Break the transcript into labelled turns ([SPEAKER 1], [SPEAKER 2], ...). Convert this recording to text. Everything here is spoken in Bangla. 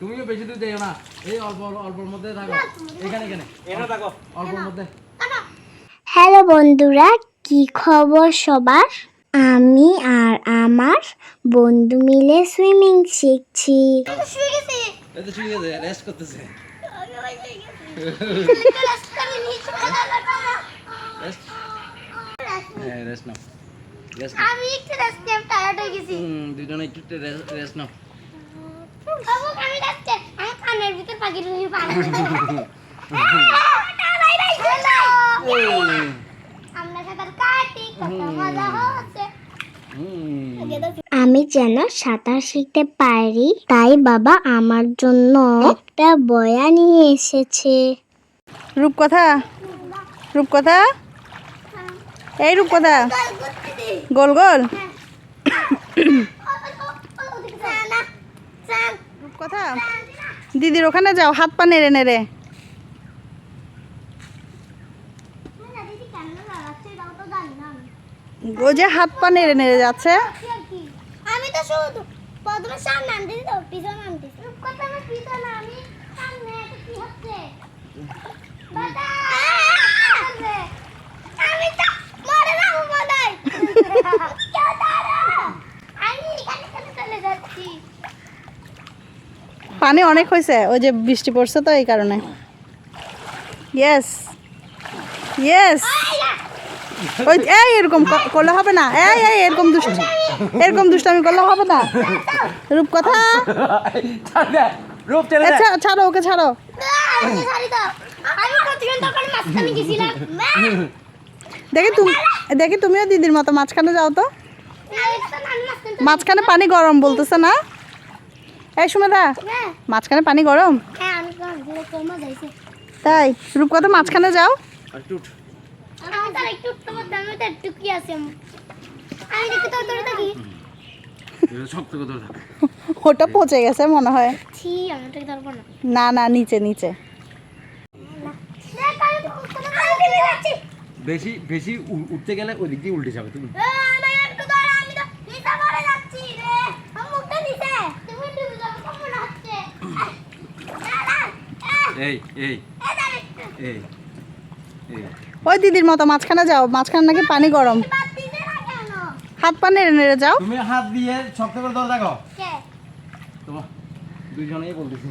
[SPEAKER 1] তুমিও বেশি দূর যাইও না। এই অল্প অল্পর মধ্যে থাকো। এখানে এখানে।
[SPEAKER 2] এখানে থাকো
[SPEAKER 1] অল্পর মধ্যে।
[SPEAKER 3] হ্যালো বন্ধুরা কি খবর সবার? আমি আর আমার বন্ধু মিলে সুইমিং শিখছি।
[SPEAKER 1] রেস্ট করতেছে। রেস্ট হ্যাঁ নাও।
[SPEAKER 3] আমি একটু রেস্ট নিয়ে টায়ার্ড হয়ে গেছি।
[SPEAKER 1] দুজনে একটু রেস্ট নাও।
[SPEAKER 3] বাবু আমি যাচ্ছে আমি কানের ভিতর পাখি ঢুকে পানি আমরা সাঁতার কাটি কত মজা হচ্ছে আমি যেন সাঁতার শিখতে পারি তাই বাবা আমার জন্য একটা বয়া নিয়ে এসেছে।
[SPEAKER 4] রূপকথা রূপকথা? এই রূপকথা। গোল গোল রূপকথা দিদির ওখানে যাও, হাত পা নেড়ে নেড়ে। ও যে হাত পা নেড়ে নেড়ে যাচ্ছে।
[SPEAKER 3] আমি তো শুধু কথা পিছনে আমি সামনে কি হচ্ছে বাবা আমি তো মরে যাব মনে হয়। কেউ তারা আমি এখানে কেন চলে যাচ্ছি
[SPEAKER 4] পানি অনেক হয়েছে ওই যে বৃষ্টি পড়ছে তো এই কারণে। ইয়েস ইয়েস ওই এই এরকম করলে হবে না এই এই এরকম দুষ্ট এরকম দুষ্টামি করলে হবে না। রূপকথা। আচ্ছা ছাড়ো ওকে ছাড়ো। দেখি তুমি দেখি তুমিও দিদির মতো মাঝখানে যাও তো।
[SPEAKER 3] মাঝখানে
[SPEAKER 4] পানি গরম বলতেছে না? এই সুমেদা
[SPEAKER 3] হ্যাঁ
[SPEAKER 4] মাঝখানে পানি গরম।
[SPEAKER 3] হ্যাঁ
[SPEAKER 4] তাই রূপকথা মাঝখানে যাও। ওটা পচে গেছে মনে হয়।
[SPEAKER 3] না।
[SPEAKER 4] না না নিচে নিচে।
[SPEAKER 1] বেশি বেশি উঠতে গেলে ওই দিক দিয়ে উল্টে যাবে তুমি
[SPEAKER 3] এ, আমি একটু ধর আমি তো নিচে পড়ে যাচ্ছি রে আমার মুখটা নিচে তুমি ডুবে যাবে তো মনে হচ্ছে দাঁড়া
[SPEAKER 1] এই এই
[SPEAKER 3] এই দাঁড়া একটু
[SPEAKER 1] এই। এই
[SPEAKER 4] ওই দিদির মতো মাঝখানে যাও মাঝখানে নাকি পানি গরম। হাত পা নেড়ে নেড়ে যাও।
[SPEAKER 1] তুমি হাত দিয়ে শক্ত করে ধরে দেখো। দুজনেই বলতেছি।